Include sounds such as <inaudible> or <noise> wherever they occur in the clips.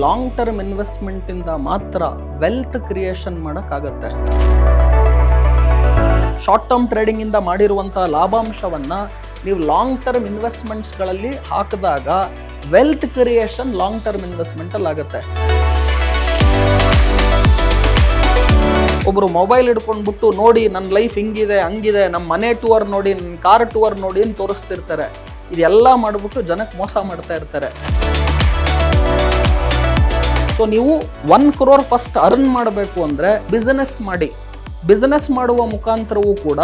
Long term investment ಇಂದ ಮಾತ್ರ wealth creation ಮಾಡೋಕ್ಕಾಗತ್ತೆ. ಶಾರ್ಟ್ ಟರ್ಮ್ ಟ್ರೇಡಿಂಗ್ ಇಂದ ಮಾಡಿರುವಂತಹ ಲಾಭಾಂಶವನ್ನ ನೀವು ಲಾಂಗ್ ಟರ್ಮ್ ಇನ್ವೆಸ್ಟ್ಮೆಂಟ್ಸ್ಗಳಲ್ಲಿ ಹಾಕಿದಾಗ wealth creation long term investment ಅಲ್ಲಿ ಆಗುತ್ತೆ. ಒಬ್ರು ಮೊಬೈಲ್ ಹಿಡ್ಕೊಂಡ್ಬಿಟ್ಟು ನೋಡಿ ನನ್ನ ಲೈಫ್ ಹಿಂಗಿದೆ, ಹಂಗಿದೆ ನಮ್ಮ ಮನೆ ಟೂರ್ ನೋಡಿ ನನ್ನ ಕಾರ್ ಟೂರ್ ನೋಡಿ ಅಂತ ತೋರಿಸ್ತಿರ್ತಾರೆ. ಇದೆಲ್ಲ ಮಾಡಿಬಿಟ್ಟು ಜನಕ್ಕೆ ಮೋಸ ಮಾಡ್ತಾ ಇರ್ತಾರೆ. ಸೊ ನೀವು ಒನ್ ಕ್ರೋರ್ ಫಸ್ಟ್ ಅರ್ನ್ ಮಾಡಬೇಕು ಅಂದ್ರೆ ಬಿಸ್ನೆಸ್ ಮಾಡಿ. ಬಿಸ್ನೆಸ್ ಮಾಡುವ ಮುಖಾಂತರವೂ ಕೂಡ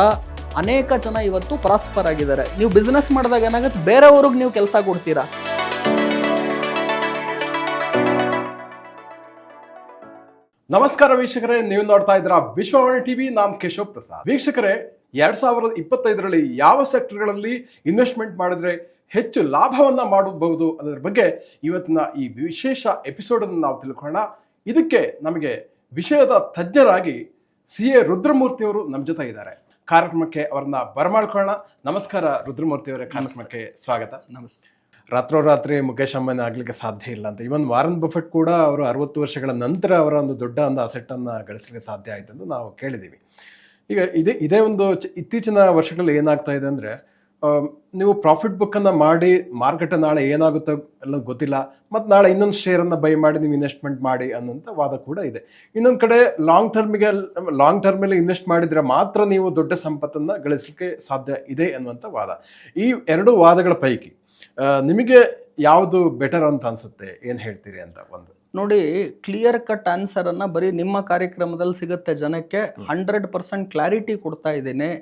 ಅನೇಕ ಜನ ಇವತ್ತು ಪ್ರಾಸ್ಪರ್ ಆಗಿದ್ದಾರೆ. ನೀವು ಬಿಸ್ನೆಸ್ ಮಾಡಿದಾಗ ಏನಾಗುತ್ತೆ? ಬೇರೆಯವ್ರಿಗೆ ನೀವು ಕೆಲಸ ಕೊಡ್ತೀರಾ? ನಮಸ್ಕಾರ ವೀಕ್ಷಕರೇ, ನೀವು ನೋಡ್ತಾ ಇದ್ದೀರಾ ವಿಶ್ವವಾಣಿ ಟಿವಿ. ನಾಮ್ ಕೇಶವ್ ಪ್ರಸಾದ್ ವೀಕ್ಷಕರೇ, ಎರಡ್ ಸಾವಿರದ ಇಪ್ಪತ್ತೈದರಲ್ಲಿ ಯಾವ ಸೆಕ್ಟರ್ಗಳಲ್ಲಿ ಇನ್ವೆಸ್ಟ್ಮೆಂಟ್ ಮಾಡಿದ್ರೆ ಹೆಚ್ಚು ಲಾಭವನ್ನ ಮಾಡಬಹುದು ಅದರ ಬಗ್ಗೆ ಇವತ್ತಿನ ಈ ವಿಶೇಷ ಎಪಿಸೋಡ್ ಅನ್ನು ನಾವು ತಿಳ್ಕೊಳ್ಳೋಣ. ಇದಕ್ಕೆ ನಮಗೆ ವಿಷಯದ ತಜ್ಞರಾಗಿ ಸಿ ಎ ರುದ್ರಮೂರ್ತಿ ಅವರು ನಮ್ಮ ಜೊತೆ ಇದ್ದಾರೆ. ಕಾರ್ಯಕ್ರಮಕ್ಕೆ ಅವರನ್ನ ಬರಮಾಡ್ಕೊಳ್ಳೋಣ. ನಮಸ್ಕಾರ ರುದ್ರಮೂರ್ತಿ ಅವರೇ ಕಾರ್ಯಕ್ರಮಕ್ಕೆ ಸ್ವಾಗತ. ನಮಸ್ತೆ. ರಾತ್ರೋರಾತ್ರಿ ಮುಖೇಶ್ ಅಂಬಾನಿ ಆಗ್ಲಿಕ್ಕೆ ಸಾಧ್ಯ ಇಲ್ಲ ಅಂತ. ಇವನ್ ವಾರನ್ ಬಫೆಟ್ ಕೂಡ ಅವರು ಅರವತ್ತು ವರ್ಷಗಳ ನಂತರ ಅವರ ಒಂದು ದೊಡ್ಡ ಒಂದು ಅಸೆಟ್ ಅನ್ನ ಗಳಿಸಲಿಕ್ಕೆ ಸಾಧ್ಯ ಆಯ್ತು ಅಂತ ನಾವು ಕೇಳಿದ್ದೀವಿ. ಈಗ ಇದೇ ಇದೇ ಒಂದು ಇತ್ತೀಚಿನ ವರ್ಷಗಳಲ್ಲಿ ಏನಾಗ್ತಾ ಇದೆ ಅಂದ್ರೆ ನೀವು ಪ್ರಾಫಿಟ್ ಬುಕ್ ಅನ್ನ ಮಾಡಿ ಮಾರ್ಕೆಟ್ ನಾಳೆ ಏನಾಗುತ್ತೋ ಎಲ್ಲ ಗೊತ್ತಿಲ್ಲ ಮತ್ತು ನಾಳೆ ಇನ್ನೊಂದು ಶೇರ್ ಅನ್ನ ಬೈ ಮಾಡಿ ನೀವು ಇನ್ವೆಸ್ಟ್ಮೆಂಟ್ ಮಾಡಿ ಅನ್ನೋಂಥ ವಾದ ಕೂಡ ಇದೆ. ಇನ್ನೊಂದು ಕಡೆ ಲಾಂಗ್ ಟರ್ಮಿಗೆ ಲಾಂಗ್ ಟರ್ಮಲ್ಲಿ ಇನ್ವೆಸ್ಟ್ ಮಾಡಿದ್ರೆ ಮಾತ್ರ ನೀವು ದೊಡ್ಡ ಸಂಪತ್ತನ್ನ ಗಳಿಸಲಿಕ್ಕೆ ಸಾಧ್ಯ ಇದೆ ಅನ್ನುವಂಥ ವಾದ. ಈ ಎರಡು ವಾದಗಳ ಪೈಕಿ ನಿಮಗೆ ಯಾವುದು ಬೆಟರ್ ಅಂತ ಅನ್ಸುತ್ತೆ? ಏನು ಹೇಳ್ತೀರಿ ಅಂತ ಒಂದು. ನೋಡಿ ಕ್ಲಿಯರ್ ಕಟ್ ಆನ್ಸರ್ ಅನ್ನ ಬರೀ ನಿಮ್ಮ ಕಾರ್ಯಕ್ರಮದಲ್ಲಿ ಸಿಗುತ್ತೆ ಜನಕ್ಕೆ ಹಂಡ್ರೆಡ್ ಪರ್ಸೆಂಟ್ ಕ್ಲಾರಿಟಿ ಕೊಡ್ತಾ ಇದ್ದೀನಿ.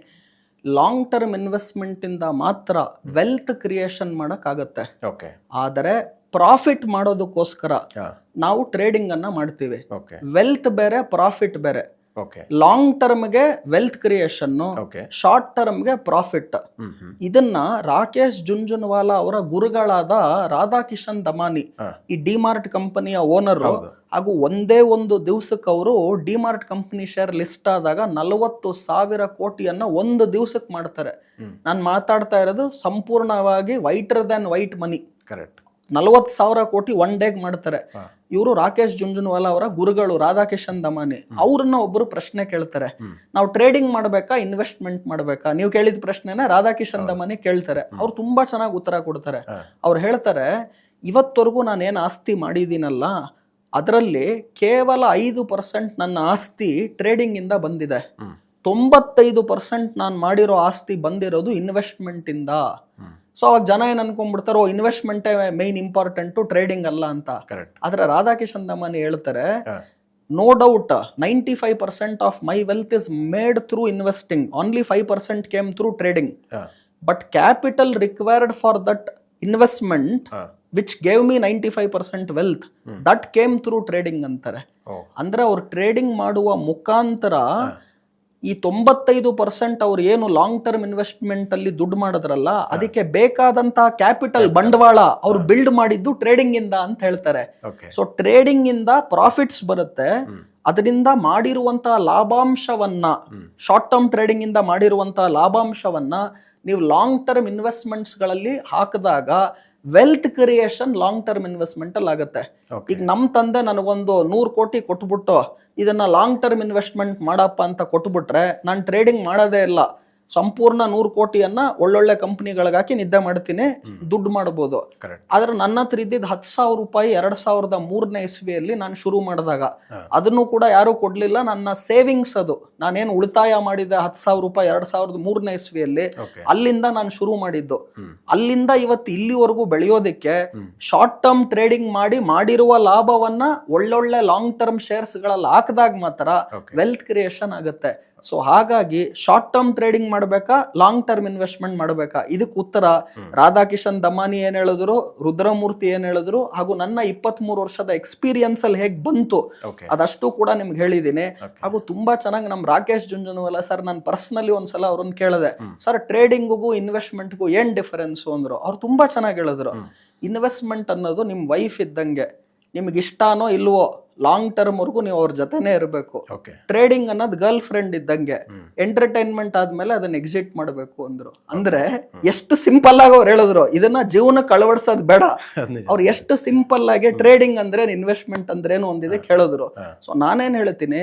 ಲಾಂಗ್ ಟರ್ಮ್ ಇನ್ವೆಸ್ಟ್ಮೆಂಟ್ ಇಂದ ಮಾತ್ರ ವೆಲ್ತ್ ಕ್ರಿಯೇಷನ್ ಮಾಡೋಕ್ಕಾಗತ್ತೆ. ಓಕೆ ಆದರೆ ಪ್ರಾಫಿಟ್ ಮಾಡೋದಕ್ಕೋಸ್ಕರ ನಾವು ಟ್ರೇಡಿಂಗ್ ಅನ್ನ ಮಾಡ್ತೀವಿ. ವೆಲ್ತ್ ಬೇರೆ ಪ್ರಾಫಿಟ್ ಬೇರೆ. ಲಾಂಗ್ ಟರ್ಮ್ಗೆ ವೆಲ್ತ್ ಕ್ರಿಯೇಷನ್ ಓಕೆ ಶಾರ್ಟ್ ಟರ್ಮ್ಗೆ ಪ್ರಾಫಿಟ್ ಇದನ್ನ ರಾಕೇಶ್ ಜುಂಜುನ್ವಾಲಾ ಅವರ ಗುರುಗಳಾದ ರಾಧಾಕಿಶನ್ ದಮಾನಿ. ಈ ಡಿಮಾರ್ಟ್ ಕಂಪನಿಯ ಓನರ್. ಹಾಗೂ ಒಂದೇ ಒಂದು ದಿವಸಕ್ಕೆ ಅವರು ಡಿಮಾರ್ಟ್ ಕಂಪನಿ ಶೇರ್ ಲಿಸ್ಟ್ ಆದಾಗ ನಲವತ್ತು ಸಾವಿರ ಕೋಟಿಯನ್ನ ಒಂದು ದಿವಸಕ್ಕೆ ಮಾಡ್ತಾರೆ. ನಾನು ಮಾತಾಡ್ತಾ ಇರೋದು ಸಂಪೂರ್ಣವಾಗಿ whiter than white money correct ನಲವತ್ತು ಸಾವಿರ ಕೋಟಿ ಒನ್ ಡೇಗೆ ಮಾಡ್ತಾರೆ. ಇವರು ರಾಕೇಶ್ ಜುಂಜುನ್ವಾಲಾ ಅವರ ಗುರುಗಳು ರಾಧಾಕಿಶನ್ ದಮಾನಿ ಅವ್ರನ್ನ ಒಬ್ಬರು ಪ್ರಶ್ನೆ ಕೇಳ್ತಾರೆ. ನಾವು ಟ್ರೇಡಿಂಗ್ ಮಾಡ್ಬೇಕಾ ಇನ್ವೆಸ್ಟ್ಮೆಂಟ್ ಮಾಡ್ಬೇಕಾ? ನೀವು ಕೇಳಿದ ಪ್ರಶ್ನೆನ ರಾಧಾಕಿಶನ್ ದಮಾನಿ ಕೇಳ್ತಾರೆ. ಅವ್ರು ತುಂಬಾ ಚೆನ್ನಾಗಿ ಉತ್ತರ ಕೊಡ್ತಾರೆ. ಅವ್ರು ಹೇಳ್ತಾರೆ ಇವತ್ತವರೆಗೂ ನಾನೇನು ಆಸ್ತಿ ಮಾಡಿದ್ದೀನಲ್ಲ ಅದರಲ್ಲಿ ಕೇವಲ ಐದು ಪರ್ಸೆಂಟ್ ನನ್ನ ಆಸ್ತಿ ಟ್ರೇಡಿಂಗ್ ಇಂದ ಬಂದಿದೆ. ತೊಂಬತ್ತೈದು ಪರ್ಸೆಂಟ್ ನಾನು ಮಾಡಿರೋ ಆಸ್ತಿ ಬಂದಿರೋದು ಇನ್ವೆಸ್ಟ್ಮೆಂಟ್ ಇಂದ. ಸೊ ಅವಾಗ ಜನ ಏನ್ ಅನ್ಕೊಂಡ್ಬಿಡ್ತಾರೋ ಇನ್ವೆಸ್ಟ್ಮೆಂಟೇ ಮೈನ್ ಇಂಪಾರ್ಟೆಂಟು ಟ್ರೇಡಿಂಗ್ ಅಲ್ಲ ಅಂತ. ಕರೆಕ್ಟ್ ಆದ್ರೆ ರಾಧಾಕಿಶನ್ ದಮಾನಿ ಹೇಳ್ತಾರೆ no doubt ninety five percent of my wealth is made through investing only five percent came through trading but capital required for that investment which gave me ninety five percent wealth that came through trading ಅಂತಾರೆ. ಅಂದ್ರೆ ಅವ್ರು trading ಮಾಡುವ ಮುಖಾಂತರ ಈ ತೊಂಬತ್ತೈದು percent ಅವ್ರು ಏನು long term investment ಅಲ್ಲಿ ದುಡ್ಡು ಮಾಡಿದ್ರಲ್ಲ ಅದಕ್ಕೆ ಬೇಕಾದಂತಹ ಕ್ಯಾಪಿಟಲ್ ಬಂಡವಾಳ ಅವ್ರು ಬಿಲ್ಡ್ ಮಾಡಿದ್ದು ಟ್ರೇಡಿಂಗ್ ಇಂದ ಅಂತ ಹೇಳ್ತಾರೆ. ಸೊ ಟ್ರೇಡಿಂಗ್ ಇಂದ ಪ್ರಾಫಿಟ್ಸ್ ಬರುತ್ತೆ. ಅದರಿಂದ ಮಾಡಿರುವಂತಹ ಲಾಭಾಂಶವನ್ನ ಶಾರ್ಟ್ ಟರ್ಮ್ ಟ್ರೇಡಿಂಗ್ ಇಂದ ಮಾಡಿರುವಂತಹ ಲಾಭಾಂಶವನ್ನ ನೀವು ಲಾಂಗ್ ಟರ್ಮ್ ಇನ್ವೆಸ್ಟ್ಮೆಂಟ್ಸ್ಗಳಲ್ಲಿ ಹಾಕಿದಾಗ wealth creation long term investment ಅಲ್ಲಿ ಆಗುತ್ತೆ ಈಗ ನಮ್ಮ ತಂದೆ ನನಗೊಂದು ನೂರು ಕೋಟಿ ಕೊಟ್ಬಿಟ್ಟು ಇದನ್ನ ಲಾಂಗ್ ಟರ್ಮ್ ಇನ್ವೆಸ್ಟ್ಮೆಂಟ್ ಮಾಡಪ್ಪ ಅಂತ ಕೊಟ್ಬಿಟ್ರೆ ನಾನು ಟ್ರೇಡಿಂಗ್ ಮಾಡೋದೇ ಇಲ್ಲ. ಸಂಪೂರ್ಣ ನೂರು ಕೋಟಿಯನ್ನ ಒಳ್ಳೊಳ್ಳೆ ಕಂಪ್ನಿಗಳಿಗಾಕಿ ನಿದ್ದೆ ಮಾಡ್ತೀನಿ ದುಡ್ಡು ಮಾಡಬಹುದು ಆದ್ರೆ ನನ್ನ ಹತ್ರ ಇದ್ದಿದ್ದ ಹತ್ತು ಸಾವಿರ ರೂಪಾಯಿ ಎರಡ್ ಸಾವಿರದ ಮೂರನೇ ಇಸ್ವಿಯಲ್ಲಿ ನಾನು ಶುರು ಮಾಡಿದಾಗ ಅದನ್ನು ಕೂಡ ಯಾರು ಕೊಡ್ಲಿಲ್ಲ. ನನ್ನ ಸೇವಿಂಗ್ಸ್ ಅದು. ನಾನೇನು ಉಳಿತಾಯ ಮಾಡಿದ ಹತ್ತು ಸಾವಿರ ರೂಪಾಯಿ ಎರಡ್ ಸಾವಿರದ ಮೂರನೇ ಇಸ್ವಿಯಲ್ಲಿ ಅಲ್ಲಿಂದ ನಾನು ಶುರು ಮಾಡಿದ್ದು. ಅಲ್ಲಿಂದ ಇವತ್ತು ಇಲ್ಲಿವರೆಗೂ ಬೆಳೆಯೋದಕ್ಕೆ ಶಾರ್ಟ್ ಟರ್ಮ್ ಟ್ರೇಡಿಂಗ್ ಮಾಡಿ ಮಾಡಿರುವ ಲಾಭವನ್ನ ಒಳ್ಳೊಳ್ಳೆ ಲಾಂಗ್ ಟರ್ಮ್ ಶೇರ್ಸ್ಗಳಲ್ಲಿ ಹಾಕಿದಾಗ ಮಾತ್ರ ವೆಲ್ತ್ ಕ್ರಿಯೇಷನ್ ಆಗುತ್ತೆ. ಸೊ ಹಾಗಾಗಿ ಶಾರ್ಟ್ ಟರ್ಮ್ ಟ್ರೇಡಿಂಗ್ ಮಾಡ್ಬೇಕಾ ಲಾಂಗ್ ಟರ್ಮ್ ಇನ್ವೆಸ್ಟ್ಮೆಂಟ್ ಮಾಡ್ಬೇಕಾ? ಇದಕ್ಕೆ ಉತ್ತರ ರಾಧಾಕಿಶನ್ ದಮಾನಿ ಏನ್ ಹೇಳಿದ್ರು ರುದ್ರಮೂರ್ತಿ ಏನ್ ಹೇಳಿದ್ರು ಹಾಗೂ ನನ್ನ ಇಪ್ಪತ್ತ್ ಮೂರು ವರ್ಷದ ಎಕ್ಸ್ಪೀರಿಯನ್ಸ್ ಅಲ್ಲಿ ಹೇಗ್ ಬಂತು ಅದಷ್ಟು ಕೂಡ ನಿಮ್ಗೆ ಹೇಳಿದ್ದೀನಿ. ಹಾಗೂ ತುಂಬಾ ಚೆನ್ನಾಗಿ ನಮ್ ರಾಕೇಶ್ ಜುಂಜುನವಲ್ಲ ಸರ್ ನಾನು ಪರ್ಸನಲಿ ಒಂದ್ಸಲ ಅವ್ರನ್ನ ಕೇಳಿದೆ. ಸರ್ ಟ್ರೇಡಿಂಗ್ಗೂ ಇನ್ವೆಸ್ಟ್ಮೆಂಟ್ಗೂ ಏನ್ ಡಿಫರೆನ್ಸ್ ಅಂದ್ರು? ಅವ್ರು ತುಂಬಾ ಚೆನ್ನಾಗಿ ಹೇಳಿದ್ರು. ಇನ್ವೆಸ್ಟ್ಮೆಂಟ್ ಅನ್ನೋದು ನಿಮ್ ವೈಫ್ ಇದ್ದಂಗೆ. ನಿಮ್ಗೆ ಇಷ್ಟನೋ ಇಲ್ವೋ ಲಾಂಗ್ ಟರ್ಮ್ ವರ್ಗು ನೀವು ಅವ್ರ ಜೊತೆನೇ ಇರಬೇಕು. ಓಕೆ ಟ್ರೇಡಿಂಗ್ ಅನ್ನೋದು ಗರ್ಲ್ ಫ್ರೆಂಡ್ ಇದ್ದಂಗೆ. ಎಂಟರ್ಟೈನ್ಮೆಂಟ್ ಆದ್ಮೇಲೆ ಅದನ್ನ ಎಕ್ಸಿಟ್ ಮಾಡಬೇಕು ಅಂದ್ರು. ಅಂದ್ರೆ ಎಷ್ಟು ಸಿಂಪಲ್ ಆಗಿ ಅವ್ರು ಹೇಳಿದ್ರು ಇದನ್ನ ಜೀವನಕ್ಕೆ ಅಳವಡಿಸೋದು ಬೇಡ. <laughs> ಅವ್ರು ಎಷ್ಟು ಸಿಂಪಲ್ ಆಗಿ ಟ್ರೇಡಿಂಗ್ ಅಂದ್ರೆ ಇನ್ವೆಸ್ಟ್ಮೆಂಟ್ ಅಂದ್ರೇನು ಒಂದಿದೆ ಕೇಳಿದ್ರು. ಸೊ ನಾನೇನ್ ಹೇಳ್ತೀನಿ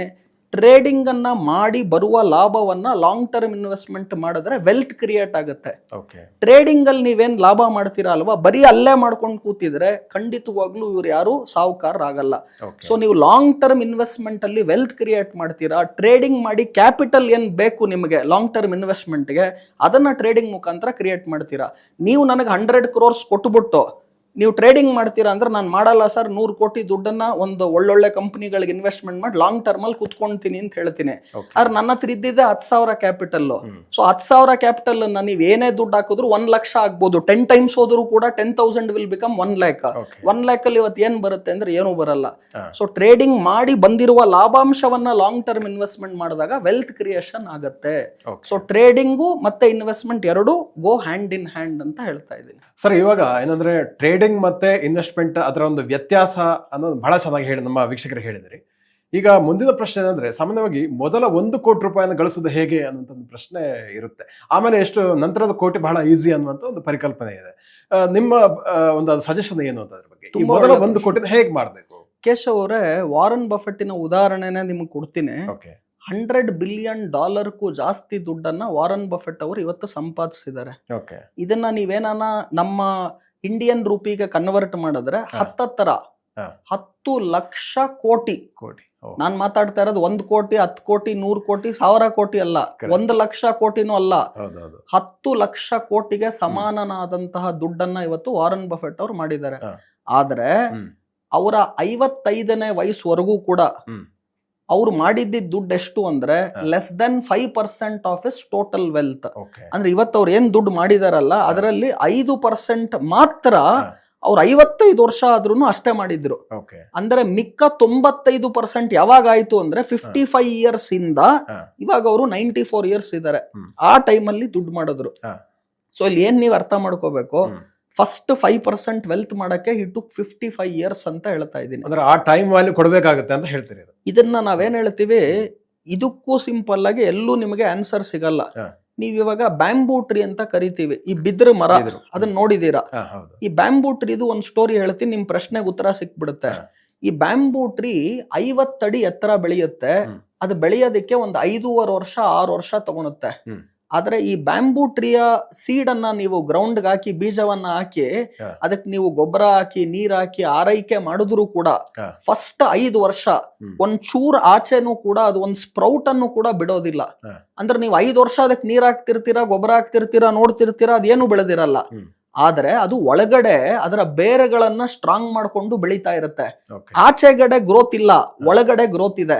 ಟ್ರೇಡಿಂಗ್ ಅನ್ನ ಮಾಡಿ ಬರುವ ಲಾಭವನ್ನ ಲಾಂಗ್ ಟರ್ಮ್ ಇನ್ವೆಸ್ಟ್ಮೆಂಟ್ ಮಾಡಿದ್ರೆ ವೆಲ್ತ್ ಕ್ರಿಯೇಟ್ ಆಗುತ್ತೆ. ಓಕೆ ಟ್ರೇಡಿಂಗ್ ಅಲ್ಲಿ ನೀವೇನ್ ಲಾಭ ಮಾಡ್ತೀರಾ ಅಲ್ವಾ? ಬರೀ ಅಲ್ಲೇ ಮಾಡ್ಕೊಂಡು ಕೂತಿದ್ರೆ ಖಂಡಿತವಾಗ್ಲೂ ಇವ್ರು ಯಾರು ಸಾಹುಕಾರರಾಗಲ್ಲ. ಆಗಲ್ಲ ಸೊ ನೀವು ಲಾಂಗ್ ಟರ್ಮ್ ಇನ್ವೆಸ್ಟ್ಮೆಂಟ್ ಅಲ್ಲಿ ವೆಲ್ತ್ ಕ್ರಿಯೇಟ್ ಮಾಡ್ತೀರಾ? ಟ್ರೇಡಿಂಗ್ ಮಾಡಿ ಕ್ಯಾಪಿಟಲ್ ಏನ್ ಬೇಕು ನಿಮಗೆ ಲಾಂಗ್ ಟರ್ಮ್ ಇನ್ವೆಸ್ಟ್ಮೆಂಟ್ಗೆ ಅದನ್ನ ಟ್ರೇಡಿಂಗ್ ಮುಖಾಂತರ ಕ್ರಿಯೇಟ್ ಮಾಡ್ತೀರಾ? ನೀವು ನನಗೆ ಹಂಡ್ರೆಡ್ ಕ್ರೋರ್ಸ್ ಕೊಟ್ಬಿಟ್ಟು ನೀವು ಟ್ರೇಡಿಂಗ್ ಮಾಡ್ತೀರಾ ಅಂದ್ರೆ ನಾನು ಮಾಡಲ್ಲ ಸರ್ ನೂರು ಕೋಟಿ ದುಡ್ಡನ್ನ ಒಂದು ಒಳ್ಳೊಳ್ಳೆ ಕಂಪ್ನಿಗಳಿಗೆ ಇನ್ವೆಸ್ಟ್ಮೆಂಟ್ ಮಾಡಿ ಲಾಂಗ್ ಟರ್ಮ್ ಅಲ್ಲಿ ಕುತ್ಕೊಂತೀನಿ ಅಂತ ಹೇಳ್ತೀನಿ. ಆದ್ರೆ ನನ್ನ ಹತ್ರ ಇದ್ದಿದ್ದೆ ಹತ್ತು ಸಾವಿರ ಕ್ಯಾಪಿಟಲ್ ಸೊ ಹತ್ತು ಸಾವಿರ ಕ್ಯಾಪಿಟಲ್ ಅನ್ನ ನೀವು ಏನೇ ದುಡ್ಡು ಹಾಕಿದ್ರು ಒಂದ್ ಲಕ್ಷ ಆಗ್ಬೋದು. ಟೆನ್ ಟೈಮ್ಸ್ ಹೋದ್ರು ಕೂಡ ten thousand will become one lakh. One lakh ಅಲ್ಲಿ ಇವತ್ತು ಏನ್ ಬರುತ್ತೆ ಅಂದ್ರೆ ಏನು ಬರಲ್ಲ. ಸೊ ಟ್ರೇಡಿಂಗ್ ಮಾಡಿ ಬಂದಿರುವ ಲಾಭಾಂಶವನ್ನ ಲಾಂಗ್ ಟರ್ಮ್ ಇನ್ವೆಸ್ಟ್ಮೆಂಟ್ ಮಾಡಿದಾಗ ವೆಲ್ತ್ ಕ್ರಿಯೇಷನ್ ಆಗುತ್ತೆ. ಸೊ ಟ್ರೇಡಿಂಗು ಮತ್ತೆ ಇನ್ವೆಸ್ಟ್ಮೆಂಟ್ ಎರಡು ಗೋ ಹ್ಯಾಂಡ್ ಇನ್ ಹ್ಯಾಂಡ್ ಅಂತ ಹೇಳ್ತಾ ಇದ್ದೀನಿ. ಸರ್ ಇವಾಗ ಏನಂದ್ರೆ ಟ್ರೇಡಿಂಗ್ ಮತ್ತೆ ಇನ್ವೆಸ್ಟ್ಮೆಂಟ್ ಅದರ ಒಂದು ವ್ಯತ್ಯಾಸ ಅನ್ನೋದು ಬಹಳ ಚೆನ್ನಾಗಿ ಹೇಳಿ ನಮ್ಮ ವೀಕ್ಷಕರು ಹೇಳಿದ್ರಿ. ಈಗ ಮುಂದಿನ ಪ್ರಶ್ನೆ ಏನಂದ್ರೆ ಸಾಮಾನ್ಯವಾಗಿ ಮೊದಲ ಒಂದು ಕೋಟಿ ರೂಪಾಯಿಯನ್ನು ಗಳಿಸೋದು ಹೇಗೆ ಅನ್ನುವಂಥ ಒಂದು ಪ್ರಶ್ನೆ ಇರುತ್ತೆ. ಆಮೇಲೆ ಎಷ್ಟು ನಂತರದ ಕೋಟಿ ಬಹಳ ಈಸಿ ಅನ್ನುವಂಥ ಒಂದು ಪರಿಕಲ್ಪನೆ ಇದೆ. ನಿಮ್ಮ ಒಂದು ಸಜೆಷನ್ ಏನು ಅಂತ ಅದ್ರ ಬಗ್ಗೆ? ಮೊದಲ ಒಂದು ಕೋಟಿ ಹೇಗೆ ಮಾಡಬೇಕು? ಕೇಶವ್ ಅವರೇ ವಾರನ್ ಬಫೆಟ್ಟಿನ ಉದಾಹರಣೆನ ನಿಮಗೆ ಕೊಡ್ತೀನಿ. ಓಕೆ ಹಂಡ್ರೆಡ್ ಬಿಲಿಯನ್ ಡಾಲರ್ಗೂ ಜಾಸ್ತಿ ದುಡ್ಡನ್ನ ವಾರನ್ ಬಫೆಟ್ ಅವರು ಇವತ್ತು ಸಂಪಾದಿಸಿದ್ದಾರೆ. ಓಕೆ. ಇದನ್ನ ನೀವೇನಾನ ನಮ್ಮ ಇಂಡಿಯನ್ ರೂಪಿಗೆ ಕನ್ವರ್ಟ್ ಮಾಡಿದ್ರೆ ಹತ್ತತ್ತರ ಹಾ. ಹತ್ತು ಲಕ್ಷ ಕೋಟಿ. ಕೋಟಿ. ನಾನು ಮಾತಾಡ್ತಾ ಇರೋದು ಒಂದ್ ಕೋಟಿ ಹತ್ತು ಕೋಟಿ ನೂರು ಕೋಟಿ ಸಾವಿರ ಕೋಟಿ ಅಲ್ಲ. ಒಂದ್ ಲಕ್ಷ ಕೋಟಿನೂ ಅಲ್ಲ. ಹತ್ತು ಲಕ್ಷ ಕೋಟಿಗೆ ಸಮಾನನಾದಂತಹ ದುಡ್ಡನ್ನ ಇವತ್ತು ವಾರನ್ ಬಫೆಟ್ ಅವ್ರು ಮಾಡಿದ್ದಾರೆ. ಆದ್ರೆ. ಅವರ ಐವತ್ತೈದನೇ ವಯಸ್ಸುವರೆಗೂ ಕೂಡ. ಅವ್ರು ಮಾಡಿದ್ದ ದುಡ್ಡು ಎಷ್ಟು ಅಂದ್ರೆ. Less than five percent of his total wealth ಅಂದ್ರೆ ಇವತ್ತು ಅವ್ರು ಏನ್ ದುಡ್ಡು ಮಾಡಿದಾರಲ್ಲ ಅದರಲ್ಲಿ ಐದು ಪರ್ಸೆಂಟ್ ಮಾತ್ರ. ಅವ್ರು ಐವತ್ತೈದು ವರ್ಷ ಆದ್ರೂ ಅಷ್ಟೇ ಮಾಡಿದ್ರು ಅಂದ್ರೆ ಮಿಕ್ಕ ತೊಂಬತ್ತೈದು ಪರ್ಸೆಂಟ್ ಯಾವಾಗ ಆಯ್ತು ಅಂದ್ರೆ ಫಿಫ್ಟಿ ಫೈವ್ ಇಯರ್ಸ್ ಇಂದ. ಇವಾಗ ಅವರು ನೈಂಟಿ ಫೋರ್ ಇಯರ್ಸ್ ಇದ್ದಾರೆ ಹ್ಮ್. ಆ ಟೈಮಲ್ಲಿ ದುಡ್ಡು ಮಾಡಿದ್ರು. ಸೊ ಇಲ್ಲಿ ಏನ್ ನೀವು ಅರ್ಥ ಮಾಡ್ಕೋಬೇಕು. ಫಸ್ಟ್ ಫೈವ್ ಪರ್ಸೆಂಟ್ ವೆಲ್ತ್ ಮಾಡಕ್ಕೆ he took fifty five years ಅಂತ ಹೇಳ್ತಾ ಇದ್ದೀನಿ. ಅಂದ್ರೆ ಆ ಟೈಮ್ ವ್ಯಾಲ್ಯೂ ಕೊಡಬೇಕಾಗುತ್ತೆ ಅಂತ ಹೇಳ್ತೀರಿ ಅದು. ಇದನ್ನ ನಾವೇನ್ ಹೇಳ್ತೀವಿ? ಇದಕ್ಕೂ ಸಿಂಪಲ್ ಆಗಿ ಎಲ್ಲೂ ನಿಮಗೆ ಆನ್ಸರ್ ಸಿಗಲ್ಲ. ನೀವು ಇವಾಗ ಬ್ಯಾಂಬೂ ಟ್ರೀ ಅಂತ ಕರಿತೀವಿ. ಈ ಬಿದ್ರ ಮರ. ಅದನ್ನ ನೋಡಿದೀರಾ? ಈ ಬ್ಯಾಂಬೂ ಟ್ರೀದು ಒಂದು ಸ್ಟೋರಿ ಹೇಳ್ತೀನಿ ನಿಮ್ ಪ್ರಶ್ನೆಗೆ ಉತ್ತರ ಸಿಕ್ಬಿಡುತ್ತೆ. ಈ ಬ್ಯಾಂಬೂ ಟ್ರೀ ಐವತ್ತಡಿ ಎತ್ತರ ಬೆಳೆಯುತ್ತೆ. ಅದು ಬೆಳೆಯೋದಕ್ಕೆ ಒಂದು ಐದೂವರೆ ವರ್ಷ ಆರು ವರ್ಷ ತಗೊಳುತ್ತೆ. ಆದ್ರೆ ಈ ಬ್ಯಾಂಬೂ ಟ್ರೀಯ ಸೀಡ್ ಅನ್ನ ನೀವು ಗ್ರೌಂಡ್ ಹಾಕಿ ಬೀಜವನ್ನ ಹಾಕಿ. ಅದಕ್ಕೆ ನೀವು ಗೊಬ್ಬರ ಹಾಕಿ ನೀರ್ ಹಾಕಿ ಆರೈಕೆ ಮಾಡಿದ್ರು ಕೂಡ ಫಸ್ಟ್ ಐದು ವರ್ಷ. ಒಂದ್ ಚೂರ್ ಆಚೆನೂ ಕೂಡ ಅದು ಒಂದ್ ಸ್ಪ್ರೌಟ್ ಅನ್ನು ಕೂಡ ಬಿಡೋದಿಲ್ಲ. ಅಂದ್ರೆ ನೀವು ಐದು ವರ್ಷ ಅದಕ್ಕೆ ನೀರ್ ಹಾಕ್ತಿರ್ತೀರಾ ಗೊಬ್ಬರ ಹಾಕ್ತಿರ್ತೀರಾ ನೋಡ್ತಿರ್ತೀರಾ ಅದೇನು ಬೆಳೆದಿರಲ್ಲ. ಆದ್ರೆ ಅದು ಒಳಗಡೆ ಅದರ ಬೇರೆಗಳನ್ನ ಸ್ಟ್ರಾಂಗ್ ಮಾಡ್ಕೊಂಡು ಬೆಳೀತಾ ಇರುತ್ತೆ. ಆಚೆಗಡೆ ಗ್ರೋತ್ ಇಲ್ಲ ಒಳಗಡೆ ಗ್ರೋತ್ ಇದೆ.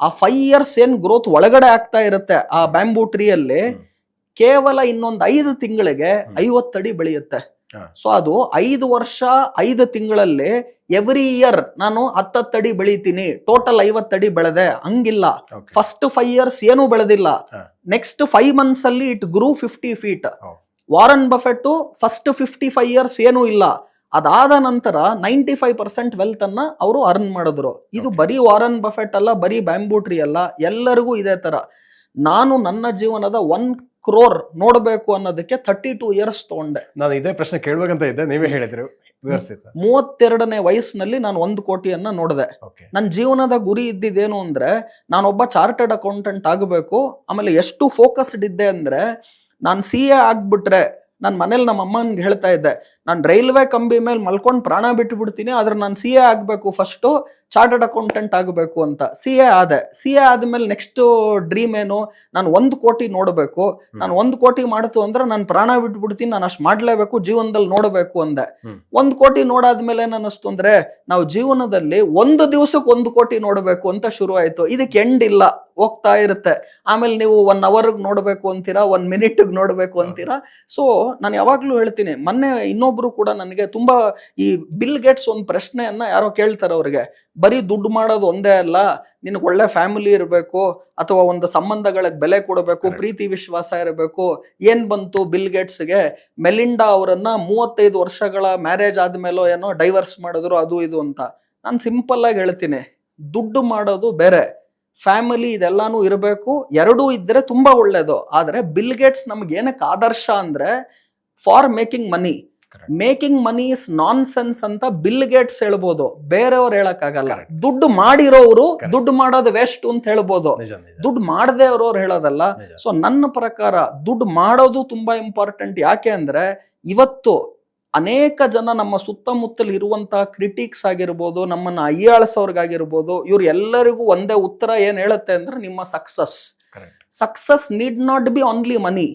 ಆ ಫೈವ್ ಇಯರ್ಸ್ ಏನ್ ಗ್ರೋತ್ ಒಳಗಡೆ ಆಗ್ತಾ ಇರುತ್ತೆ ಆ ಬ್ಯಾಂಬೂ ಟ್ರೀಯಲ್ಲಿ. ಕೇವಲ ಇನ್ನೊಂದು ಐದು ತಿಂಗಳಿಗೆ. ಐವತ್ತಡಿ ಬೆಳೆಯುತ್ತೆ. ಸೊ ಅದು ಐದು ವರ್ಷ ಐದು ತಿಂಗಳಲ್ಲಿ ಎವ್ರಿ ಇಯರ್ ನಾನು ಹತ್ತತ್ತಡಿ ಬೆಳಿತೀನಿ. ಟೋಟಲ್ ಐವತ್ತಡಿ ಬೆಳೆದೆ. ಹಂಗಿಲ್ಲ. ಫಸ್ಟ್ ಫೈವ್ ಇಯರ್ಸ್ ಏನೂ ಬೆಳೆದಿಲ್ಲ. ನೆಕ್ಸ್ಟ್ ಫೈವ್ ಮಂತ್ಸ್ ಅಲ್ಲಿ it grew fifty feet. Warren Buffett first fifty five years ಏನೂ ಇಲ್ಲ. ಅದಾದ ನಂತರ ನೈಂಟಿ ಫೈವ್ ಪರ್ಸೆಂಟ್ ವೆಲ್ತ್ ಅನ್ನ ಅವರು ಅರ್ನ್ ಮಾಡಿದ್ರು. ಇದು. ಬರೀ ವಾರನ್ ಬಫೆಟ್ ಅಲ್ಲ ಬರೀ ಬ್ಯಾಂಬೂಟ್ರಿ ಅಲ್ಲ ಎಲ್ಲರಿಗೂ ಇದೇ ತರ. ನಾನು ನನ್ನ ಜೀವನದ ಒನ್ ಕ್ರೋರ್ ನೋಡಬೇಕು ಅನ್ನೋದಕ್ಕೆ ಥರ್ಟಿ ಟೂ ಇಯರ್ಸ್ ತಗೊಂಡೆ. ನಾನು ಇದೇ ಪ್ರಶ್ನೆ ಕೇಳ್ಬೇಕಂತ ಇದ್ದೆ ನೀವೇ ಹೇಳಿದ್ರು ಮೂವತ್ತೆರಡನೇ ವಯಸ್ಸಿನಲ್ಲಿ ನಾನು ಒಂದು ಕೋಟಿಯನ್ನ ನೋಡಿದೆ. ನನ್ನ ಜೀವನದ ಗುರಿ ಇದ್ದಿದ್ದೇನು ಅಂದ್ರೆ ನಾನೊಬ್ಬ ಚಾರ್ಟರ್ಡ್ ಅಕೌಂಟೆಂಟ್ ಆಗಬೇಕು ಆಮೇಲೆ ಎಷ್ಟು ಫೋಕಸ್ಡ್ ಇದ್ದೆ ಅಂದ್ರೆ ನಾನು ಸಿ ಎ ಆಗ್ಬಿಟ್ರೆ ನಾನು ಮನೇಲಿ ನಮ್ಮ ಅಮ್ಮನ್ಗೆ ಹೇಳ್ತಾ ಇದ್ದೆ ನಾನು ರೈಲ್ವೆ ಕಂಬಿ ಮೇಲೆ ಮಲ್ಕೊಂಡು ಪ್ರಾಣ ಬಿಟ್ಟು ಬಿಡ್ತೀನಿ ಆದ್ರೆ ನಾನು ಸಿ ಎ ಆಗಬೇಕು ಫಸ್ಟು ಚಾರ್ಟರ್ಡ್ ಅಕೌಂಟೆಂಟ್ ಆಗಬೇಕು ಅಂತ. ಸಿ ಎ ಆದೆ. ಸಿ ಎ ಆದ್ಮೇಲೆ ನೆಕ್ಸ್ಟ್ ಡ್ರೀಮ್ ಏನು? ನಾನು ಒಂದು ಕೋಟಿ ನೋಡಬೇಕು. ನಾನು ಒಂದು ಕೋಟಿ ಮಾಡ್ತು ಅಂದ್ರೆ ನಾನು ಪ್ರಾಣ ಬಿಟ್ಬಿಡ್ತೀನಿ ನಾನು ಅಷ್ಟು ಮಾಡ್ಲೇಬೇಕು ಜೀವನದಲ್ಲಿ ನೋಡಬೇಕು ಅಂದೆ. ಒಂದು ಕೋಟಿ ನೋಡಾದ್ಮೇಲೆ ಏನ ಅನ್ನಿಸ್ತು ಅಂದ್ರೆ ನಾವು ಜೀವನದಲ್ಲಿ ಒಂದು ದಿವಸಕ್ಕೆ ಒಂದು ಕೋಟಿ ನೋಡಬೇಕು ಅಂತ ಶುರು ಆಯ್ತು. ಇದಕ್ಕೆ ಎಂಡ್ ಇಲ್ಲ. ಹೋಗ್ತಾ ಇರುತ್ತೆ. ಆಮೇಲೆ ನೀವು ಒನ್ ಅವರ್ಗೆ ನೋಡಬೇಕು ಅಂತೀರಾ ಒನ್ ಮಿನಿಟ್ ನೋಡಬೇಕು ಅಂತೀರಾ? ಸೊ ನಾನು ಯಾವಾಗ್ಲೂ ಹೇಳ್ತೀನಿ ಮೊನ್ನೆ ಇನ್ನೊಬ್ರು ಕೂಡ ನನಗೆ ತುಂಬಾ ಈ ಬಿಲ್ ಗೇಟ್ಸ್ ಒಂದು ಪ್ರಶ್ನೆಯನ್ನ ಯಾರೋ ಕೇಳ್ತಾರೆ ಅವ್ರಿಗೆ. ಬರೀ ದುಡ್ಡು ಮಾಡೋದು ಒಂದೇ ಅಲ್ಲ ನಿನಗೆ ಒಳ್ಳೆ ಫ್ಯಾಮಿಲಿ ಇರಬೇಕು ಅಥವಾ ಒಂದು ಸಂಬಂಧಗಳಿಗೆ ಬೆಲೆ ಕೊಡಬೇಕು ಪ್ರೀತಿ ವಿಶ್ವಾಸ ಇರಬೇಕು ಏನ್ ಬಂತು ಬಿಲ್ ಗೇಟ್ಸ್ಗೆ ಮೆಲಿಂಡಾ ಅವರನ್ನ ಮೂವತ್ತೈದು ವರ್ಷಗಳ ಮ್ಯಾರೇಜ್ ಆದ್ಮೇಲೋ ಏನೋ ಡೈವರ್ಸ್ ಮಾಡಿದ್ರು ಅದು ಇದು ಅಂತ. ನಾನು ಸಿಂಪಲ್ ಆಗಿ ಹೇಳ್ತೀನಿ. ದುಡ್ಡು ಮಾಡೋದು ಬೇರೆ. ಫ್ಯಾಮಿಲಿ ಇದೆಲ್ಲಾನು ಇರಬೇಕು ಎರಡೂ ಇದ್ರೆ ತುಂಬಾ ಒಳ್ಳೇದು. ಆದರೆ ಬಿಲ್ ಗೇಟ್ಸ್ ನಮ್ಗೆ ಏನಕ್ಕೆ ಆದರ್ಶ ಅಂದ್ರೆ for making money. Making money is nonsense ಅಂತ ಬಿಲ್ ಗೇಟ್ಸ್ ಹೇಳ್ಬೋದು. ಬೇರೆಯವ್ರು ಹೇಳಕ್ಕಾಗಲ್ಲ. ದುಡ್ಡು ಮಾಡಿರೋರು. ದುಡ್ಡು ಮಾಡೋದು ವೇಸ್ಟ್ ಅಂತ ಹೇಳ್ಬೋದು. ದುಡ್ಡು ಮಾಡದೆ ಅವ್ರವ್ರು ಹೇಳೋದಲ್ಲ. ಸೊ ನನ್ನ ಪ್ರಕಾರ ದುಡ್ಡು ಮಾಡೋದು ತುಂಬಾ ಇಂಪಾರ್ಟೆಂಟ್ ಯಾಕೆ ಅಂದ್ರೆ ಇವತ್ತು ಅನೇಕ ಜನ ನಮ್ಮ ಸುತ್ತಮುತ್ತಲು ಇರುವಂತಹ ಕ್ರಿಟಿಕ್ಸ್ ಆಗಿರ್ಬೋದು ನಮ್ಮನ್ನ ಅಯ್ಯಾಳಿಸೋರ್ಗಾಗಿರ್ಬೋದು ಇವ್ರು ಎಲ್ಲರಿಗೂ ಒಂದೇ ಉತ್ತರ ಏನ್ ಹೇಳುತ್ತೆ ಅಂದ್ರೆ ನಿಮ್ಮ success success need not be only money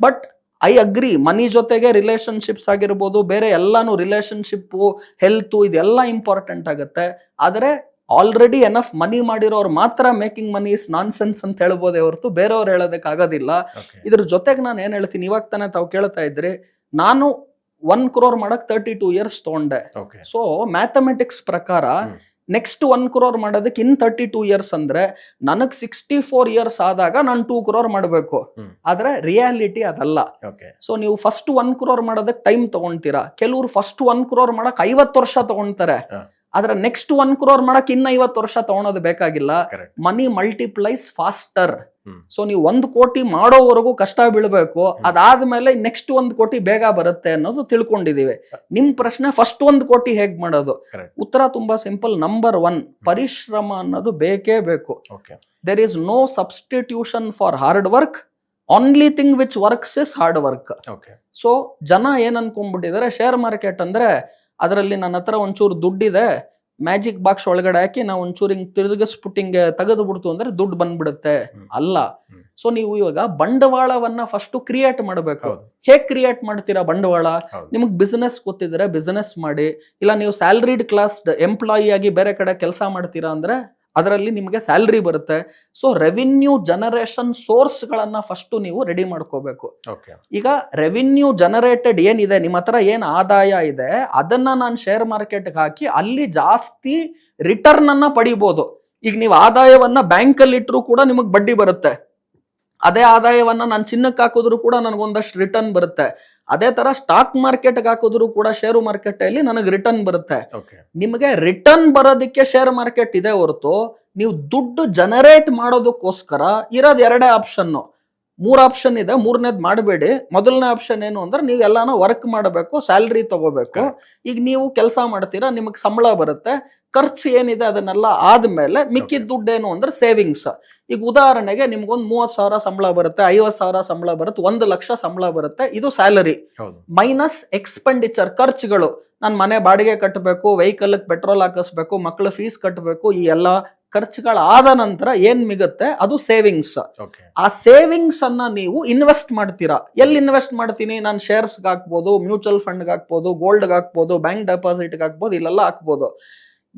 but I agree money ಜೊತೆಗೆ ರಿಲೇಶನ್ಶಿಪ್ಸ್ ಆಗಿರ್ಬೋದು ಬೇರೆ ಎಲ್ಲಾನು ರಿಲೇಷನ್ಶಿಪ್ಪು ಹೆಲ್ತು ಇದೆಲ್ಲ ಇಂಪಾರ್ಟೆಂಟ್ ಆಗುತ್ತೆ. ಆದರೆ ಆಲ್ರೆಡಿ ಎನಫ್ ಮನಿ ಮಾಡಿರೋರು ಮಾತ್ರ making money is nonsense ಅಂತ ಹೇಳ್ಬೋದೇ ಹೊರತು ಬೇರೆಯವ್ರು ಹೇಳೋದಕ್ಕೆ ಆಗೋದಿಲ್ಲ ಓಕೆ ಇದ್ರ ಜೊತೆಗೆ ನಾನು ಏನು ಹೇಳ್ತೀನಿ ಇವಾಗ ತಾನೇ ತಾವು ಕೇಳ್ತಾ ಇದ್ರಿ ನಾನು ಒನ್ ಕ್ರೋರ್ ಮಾಡಕ್ ತರ್ಟಿ ಟೂ ಇಯರ್ಸ್ ತಗೊಂಡೆ. ಓಕೆ ಸೊ ಮ್ಯಾಥಮೆಟಿಕ್ಸ್ ಪ್ರಕಾರ. ನೆಕ್ಸ್ಟ್ ಒನ್ ಕ್ರೋರ್ ಮಾಡೋದಕ್ಕೆ ಇನ್ ತರ್ಟಿ ಟೂ ಇಯರ್ಸ್ ಅಂದ್ರೆ ನನಗೆ ಸಿಕ್ಸ್ಟಿ ಫೋರ್ ಇಯರ್ಸ್ ಆದಾಗ ನಾನು ಟೂ ಕ್ರೋರ್ ಮಾಡಬೇಕು. ಆದ್ರೆ ರಿಯಾಲಿಟಿ ಅದಲ್ಲ. ಓಕೆ ಸೊ ನೀವು ಫಸ್ಟ್ ಒನ್ ಕ್ರೋರ್ ಮಾಡೋದಕ್ಕೆ ಟೈಮ್ ತಗೊಂತೀರಾ? ಕೆಲವರು ಫಸ್ಟ್ ಒನ್ ಕ್ರೋರ್ ಮಾಡಕ್ ಐವತ್ತು ವರ್ಷ ತಗೊಂತಾರೆ. ಆದ್ರೆ ನೆಕ್ಸ್ಟ್ ಒನ್ ಕ್ರೋರ್ ಮಾಡಕ್ ಇನ್ನ ಐವತ್ತು ವರ್ಷ ತಗೊಳೋದು ಬೇಕಾಗಿಲ್ಲ. ಮನಿ ಮಲ್ಟಿಪ್ಲೈಸ್ ಫಾಸ್ಟರ್. ಸೊ ನೀವು ಒಂದು ಕೋಟಿ ಮಾಡೋವರೆಗೂ ಕಷ್ಟ ಬೀಳ್ಬೇಕು. ಅದಾದ್ಮೇಲೆ ನೆಕ್ಸ್ಟ್ ಒಂದು ಕೋಟಿ ಬೇಗ ಬರುತ್ತೆ ಅನ್ನೋದು ತಿಳ್ಕೊಂಡಿದೀವಿ ನಿಮ್ ಪ್ರಶ್ನೆ ಫಸ್ಟ್ ಒಂದು ಕೋಟಿ ಹೇಗ್ ಮಾಡೋದು? ಉತ್ತರ ತುಂಬಾ ಸಿಂಪಲ್ ನಂಬರ್ ಒನ್ ಪರಿಶ್ರಮ ಅನ್ನೋದು ಬೇಕೇ ಬೇಕು. Okay there is no substitution for hard work only thing which works is hard work okay so ಜನ ಏನ್ ಅನ್ಕೊಂಡ್ಬಿಟ್ಟಿದ್ದಾರೆ? ಶೇರ್ ಮಾರ್ಕೆಟ್ ಅಂದ್ರೆ ಅದರಲ್ಲಿ ನನ್ನ ಹತ್ರ ಒಂಚೂರು ದುಡ್ಡಿದೆ. ಮ್ಯಾಜಿಕ್ ಬಾಕ್ಸ್ ಒಳಗಡೆ ಹಾಕಿ ನಾವು ಒಂಚೂರು ಹಿಂಗೆ ತಿರುಗಿಸ್ಬಿಟ್ಟು ಹಿಂಗೆ ತೆಗೆದು ಬಿಡ್ತು ಅಂದ್ರೆ ದುಡ್ಡು ಬಂದ್ಬಿಡುತ್ತೆ. ಅಲ್ಲ. ಸೊ ನೀವು ಇವಾಗ ಬಂಡವಾಳವನ್ನ ಫಸ್ಟ್ ಕ್ರಿಯೇಟ್ ಮಾಡಬೇಕು. ಹೇಗೆ ಕ್ರಿಯೇಟ್ ಮಾಡ್ತೀರಾ ಬಂಡವಾಳ? ನಿಮ್ಗೆ ನಿಮಗೆ ಬಿಸ್ನೆಸ್ ಗೊತ್ತಿದ್ರೆ ಬಿಸ್ನೆಸ್ ಮಾಡಿ. ಇಲ್ಲ ನೀವು ಸ್ಯಾಲ್ರಿಡ್ ಕ್ಲಾಸ್ ಎಂಪ್ಲಾಯಿ ಆಗಿ ಬೇರೆ ಕಡೆ ಕೆಲಸ ಮಾಡ್ತೀರಾ ಅಂದ್ರೆ ಅದರಲ್ಲಿ ನಿಮಗೆ ಸ್ಯಾಲ್ರಿ ಬರುತ್ತೆ. ಸೊ ರೆವಿನ್ಯೂ ಜನರೇಷನ್ ಸೋರ್ಸ್ ಗಳನ್ನ ಫಸ್ಟ್ ನೀವು ರೆಡಿ ಮಾಡ್ಕೋಬೇಕು. ಓಕೆ ಈಗ ರೆವಿನ್ಯೂ ಜನರೇಟೆಡ್ ಏನಿದೆ ನಿಮ್ಮ ಹತ್ರ ಏನ್ ಆದಾಯ ಇದೆ ಅದನ್ನ ನಾನು ಶೇರ್ ಮಾರ್ಕೆಟ್ಗೆ ಹಾಕಿ ಅಲ್ಲಿ ಜಾಸ್ತಿ ರಿಟರ್ನ್ ಅನ್ನ ಪಡಿಬಹುದು ಈಗ ನೀವು ಆದಾಯವನ್ನ ಬ್ಯಾಂಕ್ ಅಲ್ಲಿ ಇಟ್ಟರು ಕೂಡ ನಿಮಗೆ ಬಡ್ಡಿ ಬರುತ್ತೆ. ಅದೇ ಆದಾಯವನ್ನ ನಾನು ಚಿನ್ನಕ್ಕೆ ಹಾಕಿದ್ರು ಕೂಡ ನನಗೊಂದಷ್ಟು ರಿಟರ್ನ್ ಬರುತ್ತೆ. ಅದೇ ತರ ಸ್ಟಾಕ್ ಮಾರ್ಕೆಟ್ಗೆ ಹಾಕಿದ್ರು ಕೂಡ ಶೇರು ಮಾರ್ಕೆಟ್ ಅಲ್ಲಿ ನನಗೆ ರಿಟರ್ನ್ ಬರುತ್ತೆ. ನಿಮಗೆ ರಿಟರ್ನ್ ಬರೋದಕ್ಕೆ ಶೇರ್ ಮಾರ್ಕೆಟ್ ಇದೆ ಹೊರತು ನೀವು ದುಡ್ಡು ಜನರೇಟ್ ಮಾಡೋದಕ್ಕೋಸ್ಕರ ಇರೋದು ಎರಡೇ ಆಪ್ಷನ್ ಮೂರ್ ಆಪ್ಷನ್ ಇದೆ ಮೂರನೇದ್ ಮಾಡಬೇಡಿ. ಮೊದಲನೇ ಆಪ್ಷನ್ ಏನು ಅಂದ್ರೆ ನೀವು ಎಲ್ಲಾನು ವರ್ಕ್ ಮಾಡಬೇಕು ಸ್ಯಾಲ್ರಿ ತಗೋಬೇಕು. ಈಗ ನೀವು ಕೆಲಸ ಮಾಡ್ತೀರಾ ನಿಮಗೆ ಸಂಬಳ ಬರುತ್ತೆ. ಖರ್ಚು ಏನಿದೆ ಅದನ್ನೆಲ್ಲ ಆದ್ಮೇಲೆ ಮಿಕ್ಕಿದ ದುಡ್ಡು ಏನು ಅಂದ್ರೆ ಸೇವಿಂಗ್ಸ್ ಈಗ ಉದಾಹರಣೆಗೆ ನಿಮ್ಗೊಂದು ಮೂವತ್ ಸಾವಿರ ಸಂಬಳ ಬರುತ್ತೆ ಐವತ್ ಸಾವಿರ ಸಂಬಳ ಬರುತ್ತೆ ಒಂದು ಲಕ್ಷ ಸಂಬಳ ಬರುತ್ತೆ ಇದು ಸ್ಯಾಲರಿ ಮೈನಸ್ ಎಕ್ಸ್ಪೆಂಡಿಚರ್ ಖರ್ಚುಗಳು. ನಾನು ಮನೆ ಬಾಡಿಗೆ ಕಟ್ಟಬೇಕು ವೆಹಿಕಲ್ ಪೆಟ್ರೋಲ್ ಹಾಕಿಸ್ಬೇಕು ಮಕ್ಕಳ ಫೀಸ್ ಕಟ್ಟಬೇಕು ಈ ಎಲ್ಲ ಖರ್ಚುಗಳಾದ ನಂತರ ಏನ್ ಮಿಗುತ್ತೆ? ಅದು ಸೇವಿಂಗ್ಸ್ ಆ ಸೇವಿಂಗ್ಸ್ ಅನ್ನ ನೀವು ಇನ್ವೆಸ್ಟ್ ಮಾಡ್ತೀರಾ. ಎಲ್ಲಿ ಇನ್ವೆಸ್ಟ್ ಮಾಡ್ತೀನಿ? ನಾನು ಶೇರ್ಸ್ಗೆ ಹಾಕ್ಬೋದು ಮ್ಯೂಚುವಲ್ ಫಂಡ್ ಹಾಕ್ಬೋದು ಗೋಲ್ಡ್ ಹಾಕ್ಬೋದು ಬ್ಯಾಂಕ್ ಡೆಪಾಸಿಟ್ ಹಾಕ್ಬೋದು ಇಲ್ಲೆಲ್ಲ ಹಾಕ್ಬೋದು.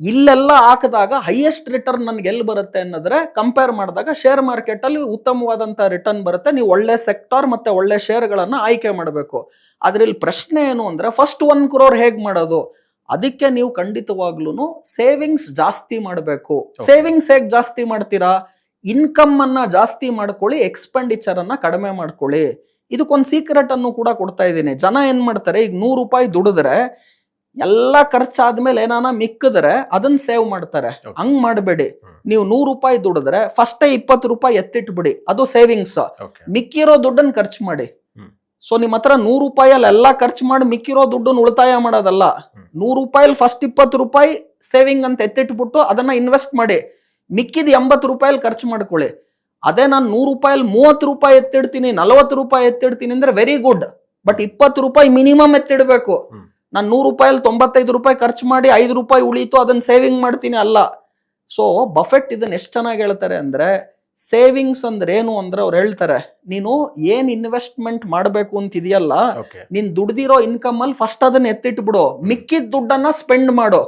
ಇಲ್ಲೆಲ್ಲ ಹಾಕಿದಾಗ ಹೈಯೆಸ್ಟ್ ರಿಟರ್ನ್ ನನ್ಗೆ ಎಲ್ಲಿ ಬರುತ್ತೆ ಅನ್ನೋದ್ರೆ ಕಂಪೇರ್ ಮಾಡಿದಾಗ ಶೇರ್ ಮಾರ್ಕೆಟ್ ಅಲ್ಲಿ ಉತ್ತಮವಾದಂತ ರಿಟರ್ನ್ ಬರುತ್ತೆ. ನೀವು ಒಳ್ಳೆ ಸೆಕ್ಟರ್ ಮತ್ತೆ ಒಳ್ಳೆ ಶೇರ್ಗಳನ್ನ ಆಯ್ಕೆ ಮಾಡಬೇಕು. ಆದ್ರೆ ಇಲ್ಲಿ ಪ್ರಶ್ನೆ ಏನು ಅಂದ್ರೆ ಫಸ್ಟ್ ಒನ್ ಕ್ರೋರ್ ಹೇಗ್ ಮಾಡೋದು? ಅದಕ್ಕೆ ನೀವು ಖಂಡಿತವಾಗ್ಲೂ ಸೇವಿಂಗ್ಸ್ ಜಾಸ್ತಿ ಮಾಡಬೇಕು. ಸೇವಿಂಗ್ಸ್ ಹೇಗೆ ಜಾಸ್ತಿ ಮಾಡ್ತೀರಾ? ಇನ್ಕಮ್ ಅನ್ನ ಜಾಸ್ತಿ ಮಾಡ್ಕೊಳ್ಳಿ ಎಕ್ಸ್ಪೆಂಡಿಚರ್ ಅನ್ನ ಕಡಿಮೆ ಮಾಡ್ಕೊಳ್ಳಿ. ಇದಕ್ಕೊಂದು ಸೀಕ್ರೆಟ್ ಅನ್ನು ಕೂಡ ಕೊಡ್ತಾ ಇದ್ದೀನಿ. ಜನ ಏನ್ ಮಾಡ್ತಾರೆ? ಈಗ ನೂರು ರೂಪಾಯಿ ದುಡಿದ್ರೆ ಎಲ್ಲ ಖರ್ಚಾದ್ಮೇಲೆ ಏನಾನ ಮಿಕ್ಕಿದ್ರೆ ಅದನ್ನ ಸೇವ್ ಮಾಡ್ತಾರೆ. ಹಂಗ್ ಮಾಡಬೇಡಿ. ನೀವು ನೂರು ರೂಪಾಯಿ ದುಡಿದ್ರೆ ಫಸ್ಟ್ ಇಪ್ಪತ್ತು ರೂಪಾಯಿ ಎತ್ತಿಟ್ಬಿಡಿ. ಅದು ಸೇವಿಂಗ್ಸ್ ಮಿಕ್ಕಿರೋ ದುಡ್ಡನ್ನ ಖರ್ಚು ಮಾಡಿ. ಸೊ ನಿಮ್ಮ ಹತ್ರ ನೂರು ರೂಪಾಯಲ್ಲಿ ಎಲ್ಲ ಖರ್ಚು ಮಾಡಿ ಮಿಕ್ಕಿರೋ ದುಡ್ಡನ್ನು ಉಳಿತಾಯ ಮಾಡೋದಲ್ಲ. ನೂರು ರೂಪಾಯಲ್ಲಿ ಫಸ್ಟ್ ಇಪ್ಪತ್ತು ರೂಪಾಯಿ ಸೇವಿಂಗ್ ಅಂತ ಎತ್ತಿಟ್ಬಿಟ್ಟು ಅದನ್ನ ಇನ್ವೆಸ್ಟ್ ಮಾಡಿ. ಮಿಕ್ಕಿದ ಎಂಬತ್ತು ರೂಪಾಯಲ್ಲಿ ಖರ್ಚು ಮಾಡ್ಕೊಳ್ಳಿ. ಅದೇ ನಾನು ನೂರು ರೂಪಾಯಲ್ಲಿ ಮೂವತ್ತು ರೂಪಾಯಿ ಎತ್ತಿಡ್ತೀನಿ ನಲವತ್ತು ರೂಪಾಯಿ ಎತ್ತಿಡ್ತೀನಿ ಅಂದ್ರೆ ವೆರಿ ಗುಡ್ ಬಟ್ ಇಪ್ಪತ್ತು ರೂಪಾಯಿ ಮಿನಿಮಮ್ ಎತ್ತಿಡಬೇಕು. ನಾನು ನೂರು ರೂಪಾಯಲ್ಲಿ ತೊಂಬತ್ತೈದು ರೂಪಾಯಿ ಖರ್ಚು ಮಾಡಿ ಐದು ರೂಪಾಯಿ ಉಳಿತು ಅದನ್ನ ಸೇವಿಂಗ್ ಮಾಡ್ತೀನಿ ಅಲ್ಲ. ಸೊ ಬಫೆಟ್ ಇದನ್ನ ಎಷ್ಟು ಚೆನ್ನಾಗಿ ಹೇಳ್ತಾರೆ ಅಂದ್ರೆ ಸೇವಿಂಗ್ಸ್ ಅಂದ್ರೆ ಏನು ಅಂದ್ರೆ ಅವ್ರು ಹೇಳ್ತಾರೆ ನೀನು ಏನ್ ಇನ್ವೆಸ್ಟ್ಮೆಂಟ್ ಮಾಡಬೇಕು ಅಂತ ಇದೆಯಲ್ಲ ನಿನ್ ದುಡ್ದಿರೋ ಇನ್ಕಮ್ ಅಲ್ಲಿ ಫಸ್ಟ್ ಅದನ್ನ ಎತ್ತಿಟ್ಬಿಡು ಮಿಕ್ಕಿದ ದುಡ್ಡನ್ನ ಸ್ಪೆಂಡ್ ಮಾಡು.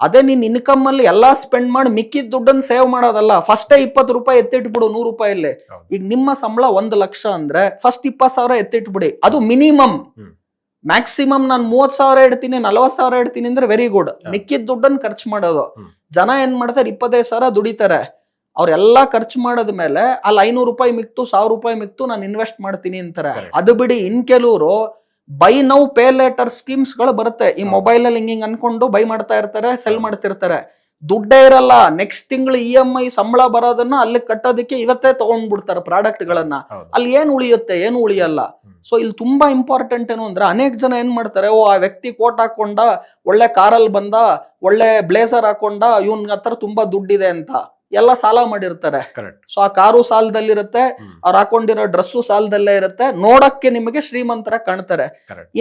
ಅದೇ ನಿನ್ ಇನ್ಕಮ್ ಅಲ್ಲಿ ಎಲ್ಲಾ ಸ್ಪೆಂಡ್ ಮಾಡಿ ಮಿಕ್ಕಿದ ದುಡ್ಡನ್ನ ಸೇವ್ ಮಾಡೋದಲ್ಲ ಫಸ್ಟೇ ಇಪ್ಪತ್ತು ರೂಪಾಯಿ ಎತ್ತಿಟ್ಬಿಡು ನೂರು ರೂಪಾಯಲ್ಲಿ. ಈಗ ನಿಮ್ಮ ಸಂಬಳ ಒಂದ್ ಲಕ್ಷ ಅಂದ್ರೆ ಫಸ್ಟ್ ಇಪ್ಪತ್ತು ಸಾವಿರ ಎತ್ತಿಟ್ಬಿಡಿ ಅದು ಮಿನಿಮಮ್ ಮ್ಯಾಕ್ಸಿಮಮ್ ನಾನು ಮೂವತ್ ಸಾವಿರ ಇಡ್ತೀನಿ ನಲವತ್ ಸಾವಿರ ಇಡ್ತೀನಿ ಅಂದ್ರೆ ವೆರಿ ಗುಡ್. ಮಿಕ್ಕಿದ ದುಡ್ಡನ್ನ ಖರ್ಚು ಮಾಡೋದು. ಜನ ಏನ್ ಮಾಡ್ತಾರೆ ಇಪ್ಪತ್ತೈದು ಸಾವಿರ ದುಡಿತಾರೆ. ಅವ್ರೆಲ್ಲಾ ಖರ್ಚು ಮಾಡದ್ಮೇಲೆ ಅಲ್ಲಿ ಐನೂರು ರೂಪಾಯಿ ಮಿಕ್ತು ಸಾವಿರ ರೂಪಾಯಿ ಮಿಕ್ತು ನಾನು ಇನ್ವೆಸ್ಟ್ ಮಾಡ್ತೀನಿ ಅಂತಾರೆ. ಅದು ಬಿಡಿ ಇನ್ ಕೆಲವರು ಬೈ ನೌ ಪೇ ಲೇಟರ್ ಸ್ಕೀಮ್ಸ್ಗಳು ಬರುತ್ತೆ. ಈ ಮೊಬೈಲ್ ಅಲ್ಲಿ ಹಿಂಗ್ ಹಿಂಗ್ ಅನ್ಕೊಂಡು ಬೈ ಮಾಡ್ತಾ ಇರ್ತಾರೆ ಸೆಲ್ ಮಾಡ್ತಿರ್ತಾರೆ. ದುಡ್ಡೇ ಇರಲ್ಲ. ನೆಕ್ಸ್ಟ್ ತಿಂಗಳು ಇ ಎಂ ಐ ಸಂಬಳ ಬರೋದನ್ನ ಅಲ್ಲಿ ಕಟ್ಟೋದಕ್ಕೆ ಇವತ್ತೇ ತಗೊಂಡ್ಬಿಡ್ತಾರೆ ಪ್ರಾಡಕ್ಟ್ ಗಳನ್ನ. ಅಲ್ಲಿ ಏನ್ ಉಳಿಯುತ್ತೆ? ಏನು ಉಳಿಯಲ್ಲ. ಸೊ ಇಲ್ಲಿ ತುಂಬಾ ಇಂಪಾರ್ಟೆಂಟ್ ಏನು ಅಂದ್ರೆ ಅನೇಕ ಜನ ಏನ್ ಮಾಡ್ತಾರೆ ಓ ಆ ವ್ಯಕ್ತಿ ಕೋಟ್ ಹಾಕೊಂಡ ಒಳ್ಳೆ ಕಾರಲ್ಲಿ ಬಂದ ಒಳ್ಳೆ ಬ್ಲೇಸರ್ ಹಾಕೊಂಡ ಇವನ್ ಹತ್ರ ತುಂಬಾ ದುಡ್ಡಿದೆ ಅಂತ. ಎಲ್ಲ ಸಾಲ ಮಾಡಿರ್ತಾರೆ. ಸೊ ಆ ಕಾರು ಸಾಲದಲ್ಲಿರುತ್ತೆ ಅವ್ರು ಹಾಕೊಂಡಿರೋ ಡ್ರೆಸ್ಸು ಸಾಲದಲ್ಲೇ ಇರುತ್ತೆ. ನೋಡಕ್ಕೆ ನಿಮಗೆ ಶ್ರೀಮಂತರ ಕಾಣ್ತಾರೆ.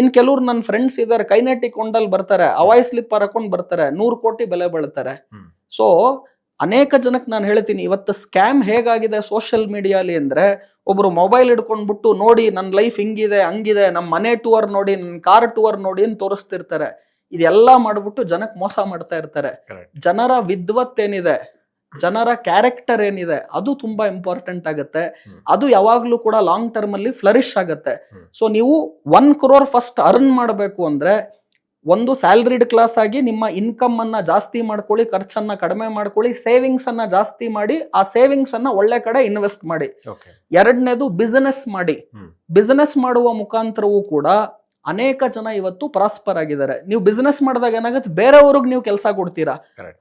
ಇನ್ ಕೆಲವ್ರು ನನ್ನ ಫ್ರೆಂಡ್ಸ್ ಇದಾರೆ ಕೈನೆಟಿಕ್ ಕೊಂಡಲ್ಲಿ ಬರ್ತಾರೆ ಅವಾಯ್ ಸ್ಲಿಪ್ಪರ್ ಹಾಕೊಂಡ್ ಬರ್ತಾರೆ ನೂರು ಕೋಟಿ ಬೆಲೆ ಬೀಳ್ತಾರೆ. ಸೊ ಅನೇಕ ಜನಕ್ಕೆ ನಾನು ಹೇಳ್ತೀನಿ ಇವತ್ತು ಸ್ಕ್ಯಾಮ್ ಹೇಗಾಗಿದೆ ಸೋಷಿಯಲ್ ಮೀಡಿಯಾಲಿ ಅಂದ್ರೆ ಒಬ್ರು ಮೊಬೈಲ್ ಹಿಡ್ಕೊಂಡ್ಬಿಟ್ಟು ನೋಡಿ ನನ್ನ ಲೈಫ್ ಹಿಂಗಿದೆ ಹಂಗಿದೆ ನಮ್ಮ ಮನೆ ಟೂರ್ ನೋಡಿ ನನ್ನ ಕಾರ್ ಟೂರ್ ನೋಡಿ ಅಂತ ತೋರಿಸ್ತಿರ್ತಾರೆ. ಇದೆಲ್ಲ ಮಾಡ್ಬಿಟ್ಟು ಜನಕ್ಕೆ ಮೋಸ ಮಾಡ್ತಾ ಇರ್ತಾರೆ. ಜನರ ವಿದ್ವತ್ ಏನಿದೆ ಜನರ ಕ್ಯಾರೆಕ್ಟರ್ ಏನಿದೆ ಅದು ತುಂಬಾ ಇಂಪಾರ್ಟೆಂಟ್ ಆಗುತ್ತೆ. ಅದು ಯಾವಾಗ್ಲೂ ಕೂಡ ಲಾಂಗ್ ಟರ್ಮ್ ಅಲ್ಲಿ ಫ್ಲರಿಶ್ ಆಗುತ್ತೆ. ಸೊ ನೀವು ಒನ್ ಕ್ರೋರ್ ಫಸ್ಟ್ ಅರ್ನ್ ಮಾಡಬೇಕು ಅಂದ್ರೆ ಒಂದು ಸ್ಯಾಲ್ರಿಡ್ ಕ್ಲಾಸ್ ಆಗಿ ನಿಮ್ಮ ಇನ್ಕಮ್ ಅನ್ನ ಜಾಸ್ತಿ ಮಾಡ್ಕೊಳ್ಳಿ ಖರ್ಚನ್ನ ಕಡಿಮೆ ಮಾಡ್ಕೊಳ್ಳಿ ಸೇವಿಂಗ್ಸ್ ಅನ್ನ ಜಾಸ್ತಿ ಮಾಡಿ ಆ ಸೇವಿಂಗ್ಸ್ ಅನ್ನ ಒಳ್ಳೆ ಕಡೆ ಇನ್ವೆಸ್ಟ್ ಮಾಡಿ. ಎರಡನೇದು ಬಿಸಿನೆಸ್ ಮಾಡಿ. ಬಿಸಿನೆಸ್ ಮಾಡುವ ಮುಖಾಂತರವೂ ಕೂಡ ಅನೇಕ ಜನ ಇವತ್ತು ಪ್ರಾಸ್ಪರ್ ಆಗಿದ್ದಾರೆ. ನೀವು ಬಿಸ್ನೆಸ್ ಮಾಡಿದಾಗ ಏನಾಗುತ್ತೆ? ಬೇರೆಯವ್ರಿಗೆ ನೀವು ಕೆಲಸ ಕೊಡ್ತೀರಾ.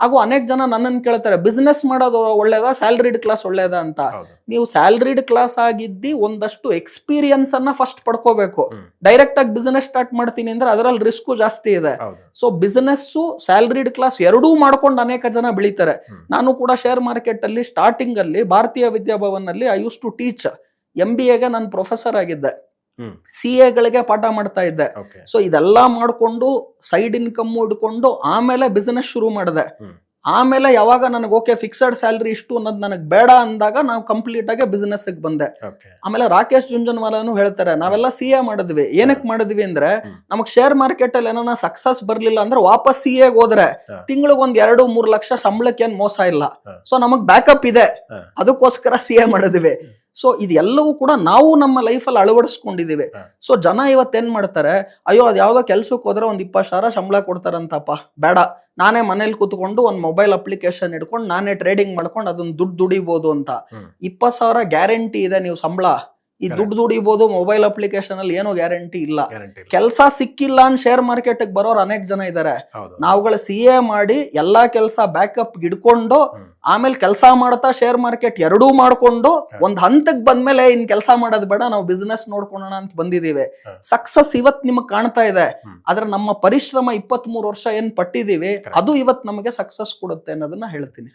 ಹಾಗೂ ಅನೇಕ ಜನ ನನ್ನನ್ನು ಕೇಳ್ತಾರೆ ಬಿಸ್ನೆಸ್ ಮಾಡೋದು ಒಳ್ಳೇದಾ? ಸ್ಯಾಲ್ರಿಡ್ ಕ್ಲಾಸ್ ಒಳ್ಳೇದಾ? ಅಂತ. ನೀವು ಸ್ಯಾಲ್ರಿಡ್ ಕ್ಲಾಸ್ ಆಗಿದ್ದಿ ಒಂದಷ್ಟು ಎಕ್ಸ್ಪೀರಿಯನ್ಸ್ ಅನ್ನ ಫಸ್ಟ್ ಪಡ್ಕೋಬೇಕು. ಡೈರೆಕ್ಟ್ ಆಗಿ ಬಿಸ್ನೆಸ್ ಸ್ಟಾರ್ಟ್ ಮಾಡ್ತೀನಿ ಅಂದ್ರೆ ಅದರಲ್ಲಿ ರಿಸ್ಕ್ ಜಾಸ್ತಿ ಇದೆ. ಸೊ ಬಿಸ್ನೆಸ್ಸು ಸ್ಯಾಲ್ರಿಡ್ ಕ್ಲಾಸ್ ಎರಡೂ ಮಾಡ್ಕೊಂಡು ಅನೇಕ ಜನ ಬೆಳೀತಾರೆ. ನಾನು ಕೂಡ ಶೇರ್ ಮಾರ್ಕೆಟ್ ಅಲ್ಲಿ ಸ್ಟಾರ್ಟಿಂಗ್ ಅಲ್ಲಿ Bharatiya Vidya Bhavan I use to teach M B ಎಗೆ ನಾನು ಪ್ರೊಫೆಸರ್ ಆಗಿದ್ದೆ. ಸಿ ಎಗಳಿಗೆ ಪಾಠ ಮಾಡ್ತಾ ಇದ್ದೆ. ಸೊ ಇದೆಲ್ಲ ಮಾಡ್ಕೊಂಡು ಸೈಡ್ ಇನ್ಕಮ್ ಇಟ್ಕೊಂಡು ಆಮೇಲೆ ಬಿಸ್ನೆಸ್ ಶುರು ಮಾಡಿದೆ. ಆಮೇಲೆ ಯಾವಾಗ ನನಗೆ ಓಕೆ ಫಿಕ್ಸಡ್ ಸ್ಯಾಲ್ರಿ ಇಷ್ಟು ಅನ್ನೋದು ನನಗೆ ಬೇಡ ಅಂದಾಗ ನಾವು ಕಂಪ್ಲೀಟ್ ಆಗಿ ಬಿಸ್ನೆಸ್ ಬಂದೆ. ಆಮೇಲೆ ರಾಕೇಶ್ ಜುಂಜನ್ವಾಲಾನು ಹೇಳ್ತಾರೆ ನಾವೆಲ್ಲ ಸಿ ಎ ಮಾಡಿದ್ವಿ. ಏನಕ್ಕೆ ಮಾಡಿದ್ವಿ ಅಂದ್ರೆ. ನಮಗ್ ಶೇರ್ ಮಾರ್ಕೆಟ್ ಅಲ್ಲಿ ಏನಾನ ಸಕ್ಸಸ್ ಬರ್ಲಿಲ್ಲ ಅಂದ್ರೆ ವಾಪಸ್ ಸಿ ಎಗ್ ಹೋದ್ರೆ. ತಿಂಗಳಿಗೆ ಒಂದ್ ಎರಡು ಮೂರ್ ಲಕ್ಷ ಸಂಬಳಕ್ಕೆ ಏನ್ ಮೋಸ ಇಲ್ಲ. ಸೊ ನಮಗ್ ಬ್ಯಾಕಪ್ ಇದೆ. ಅದಕ್ಕೋಸ್ಕರ ಸಿ ಎ ಮಾಡಿದ್ವಿ. ಸೊ ಇದೆಲ್ಲವೂ ಕೂಡ ನಾವು ನಮ್ಮ ಲೈಫಲ್ಲಿ ಅಳವಡಿಸ್ಕೊಂಡಿದೀವಿ ಹಾ. ಸೊ ಜನ ಇವತ್ತೇನ್ ಮಾಡ್ತಾರೆ ಅಯ್ಯೋ ಅದ್ ಯಾವ್ದೋ ಕೆಲ್ಸಕ್ಕೆ ಹೋದ್ರೆ ಒಂದ್ ಇಪ್ಪತ್ತು ಸಾವಿರ ಸಂಬಳ ಕೊಡ್ತಾರಂತಪ್ಪ. ಬೇಡ. ನಾನೇ ಮನೇಲಿ ಕೂತ್ಕೊಂಡು ಒಂದ್ ಮೊಬೈಲ್ ಅಪ್ಲಿಕೇಶನ್ ಇಟ್ಕೊಂಡು ನಾನೇ ಟ್ರೇಡಿಂಗ್ ಮಾಡ್ಕೊಂಡು ಅದನ್ನ ದುಡ್ಡು ದುಡಿಬಹುದು ಅಂತ. ಇಪ್ಪತ್ತು ಸಾವಿರ ಗ್ಯಾರಂಟಿ ಇದೆ ನೀವು ಸಂಬಳ ಈ. ದುಡ್ಡು ದುಡಿಬಹುದು ಮೊಬೈಲ್ ಅಪ್ಲಿಕೇಶನ್ ಅಲ್ಲಿ ಏನೋ ಗ್ಯಾರಂಟಿ ಇಲ್ಲ. ಕೆಲಸ ಸಿಕ್ಕಿಲ್ಲ ಅಂತ ಶೇರ್ ಮಾರ್ಕೆಟ್ ಬರೋರು ಅನೇಕ ಜನ ಇದ್ದಾರೆ ನಾವುಗಳ ಸಿ ಎ ಮಾಡಿ ಎಲ್ಲಾ ಕೆಲಸ ಬ್ಯಾಕಪ್ ಇಡ್ಕೊಂಡು. ಆಮೇಲೆ ಕೆಲಸ ಮಾಡ್ತಾ ಶೇರ್ ಮಾರ್ಕೆಟ್ ಎರಡೂ ಮಾಡ್ಕೊಂಡು ಒಂದ್ ಹಂತಕ್ ಬಂದ್ಮೇಲೆ ಇನ್ ಕೆಲಸ ಮಾಡೋದ್ ಬೇಡ ನಾವು ಬಿಸ್ನೆಸ್ ನೋಡ್ಕೊಳ್ಳೋಣ ಅಂತ ಬಂದಿದೀವಿ. ಸಕ್ಸಸ್ ಇವತ್ ನಿಮಗ್ ಕಾಣ್ತಾ ಇದೆ. ಆದ್ರೆ ನಮ್ಮ ಪರಿಶ್ರಮ ಇಪ್ಪತ್ತ್ ಮೂರು ವರ್ಷ ಏನ್ ಪಟ್ಟಿದೀವಿ ಅದು ಇವತ್ ನಮಗೆ ಸಕ್ಸಸ್ ಕೊಡುತ್ತೆ ಅನ್ನೋದನ್ನ ಹೇಳ್ತೀನಿ.